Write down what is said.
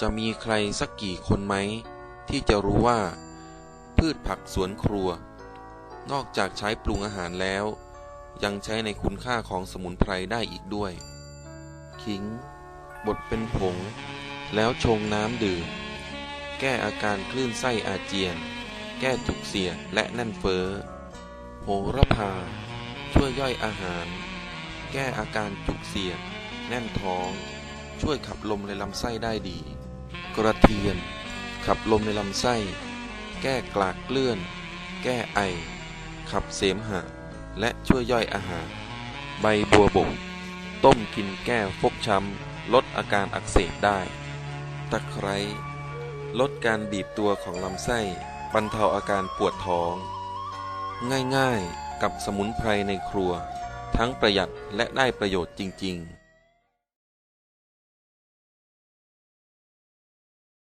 จะมีใครสักกี่คนไหม ที่จะรู้ว่า พืชผักสวนครัว นอกจากใช้ปรุงอาหารแล้ว ยังใช้ในคุณค่าของสมุนไพรได้อีกด้วย ขิง บดเป็นผง แล้วชงน้ำดื่ม แก้อาการคลื่นไส้อาเจียน แก้จุกเสียดและแน่นเฟ้อโหระพา ช่วยย่อยอาหาร แก้อาการจุกเสียดแน่นท้อง ช่วยขับลมในลำไส้ได้ดี กระเทียม ขับลมในลำไส้ แก้กลากเลื่อน แก้ไอ ขับเสมหะ และช่วยย่อยอาหาร ใบบัวบก ต้มกินแก้ฟกช้ำ ลดอาการอักเสบได้ ตะไคร้ ลดการบีบตัวของลำไส้ บรรเทาอาการปวดท้อง ง่ายๆ กับสมุนไพรในครัว ทั้งประหยัดและได้ประโยชน์จริง ๆ